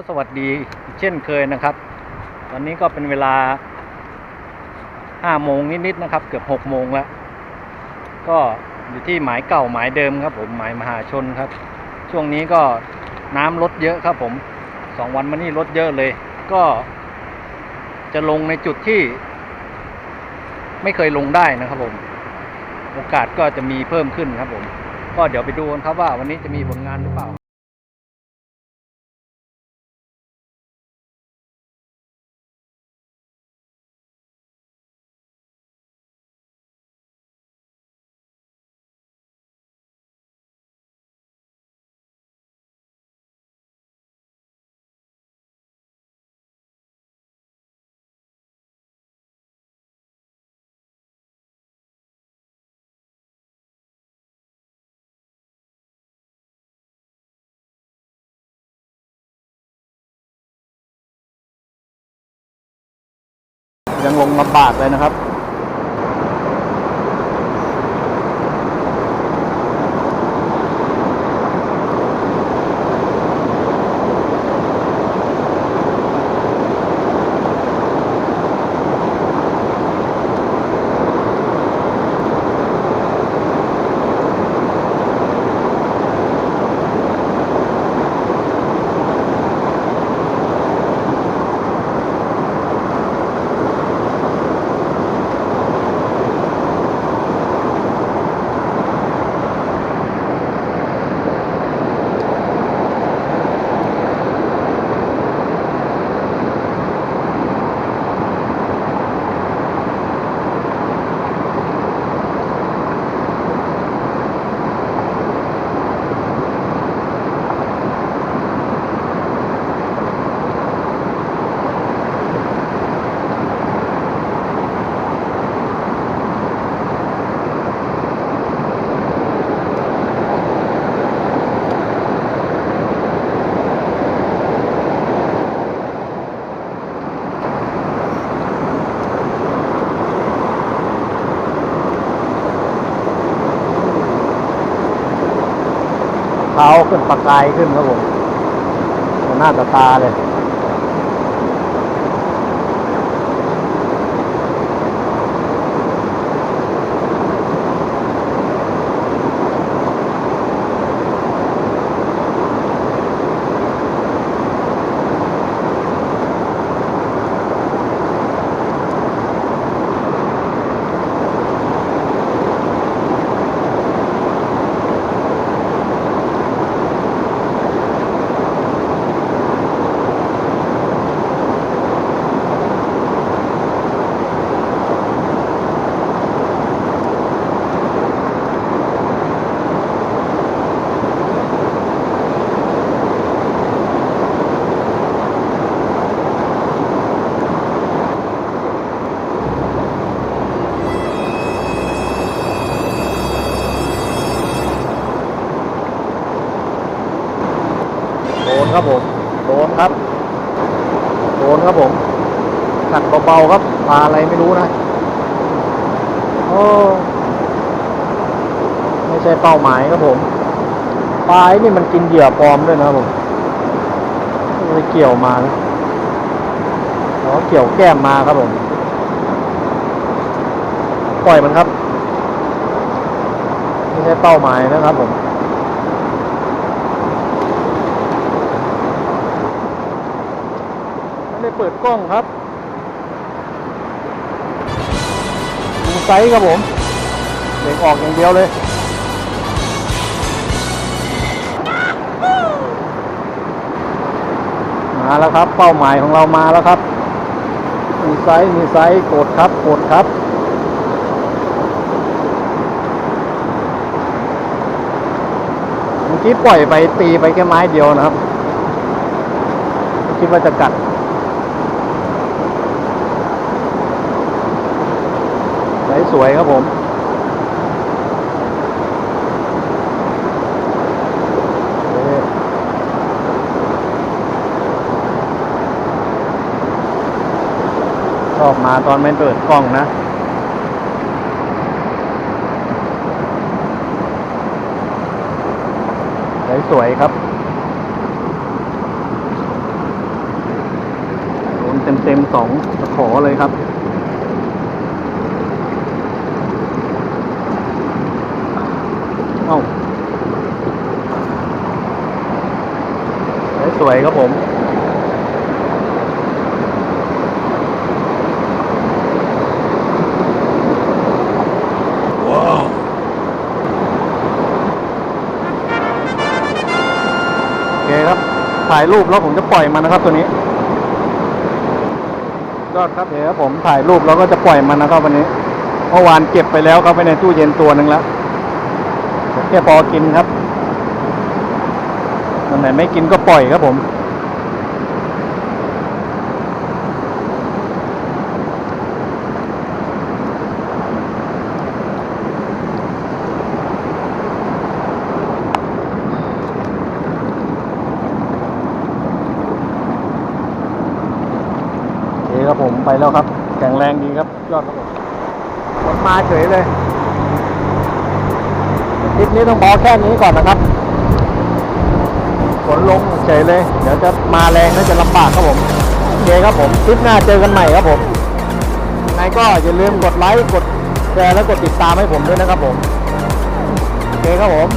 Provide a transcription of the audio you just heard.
ก็สวัสดีเช่นเคยนะครับ ตอนนี้ก็เป็นเวลาห้าโมงนิดๆนะครับ เกือบหกโมงแล้ว ก็อยู่ที่หมายเก่าหมายเดิมครับ ผมหมายมหาชนครับ ช่วงนี้ก็น้ำลดเยอะครับผมสองวันมานี่ลดเยอะเลย ก็จะลงในจุดที่ ไม่เคยลงได้นะครับผม โอกาสก็จะมีเพิ่มขึ้นครับผม ก็เดี๋ยวไปดูกันครับว่าวันนี้จะมีผลงานหรือเปล่า ยังลงลำบากเลยนะครับ เท้าขึ้นประกายขึ้นครับผมหน้าตาตาเลย โดนครับผม โดนครับ โดนครับผมขัดเบาๆครับปลาอะไรไม่รู้นะโอ้ไม่ใช่เป้าหมายครับผมปลาไอ้นี่มันกินเหยื่อปลอมด้วยนะครับผมเลยเกี่ยวมานะอ๋อเกี่ยวแก้มมาครับผม ปล่อยมันครับ ไม่ใช่เป้าหมายนะครับผม ไม่ได้ เปิดกล้องครับดูไซส์ครับผมเด็กออกอย่างเดียวเลยมาแล้วครับ เป้าหมายของเรามาแล้วครับมีไซส์มีไซส์กดครับกดครับเมื่อกี้ปล่อยไปตีไปแค่ไม้เดียวนะครับ คิดว่าจะกัด ไซ ส์สวยครับผมโอเคชอบมาตอนไม่เปิดกล้องนะ สวยครับโดนเต็มๆสองตะขอเลยครับ เอ้าส วยครับผม ว้าวโอเคครับ ถ่ายรูปแล้วผมจะปล่อยมันนะครับตัวนี้ยอดครับเดี๋ยวผมถ่ายรูปแล้วก็จะปล่อยมันนะครับวันนี้เมื่อวานเก็บไปแล้วครับไปในตู้เย็นตัวหนึ่งแล้วแค่พอกินครับ วันไหนไม่กินก็ปล่อยครับผม โอเคครับผมไปแล้วครับ แข็งแรงดีครับ ยอดครับผมมาเฉยเลยคลิปนี้ต้องพอแค่นี้ก่อนนะครับ ฝนลงเฉยเลย เดี๋ยวจะมาแรงน่าจะลำบากครับผมโอเคครับผมคลิปหน้าเจอกันใหม่ครับผมนายก็อย่าลืมกดไลค์กดแชร์และกดติดตามให้ผมด้วยนะครับผมโอเคครับผม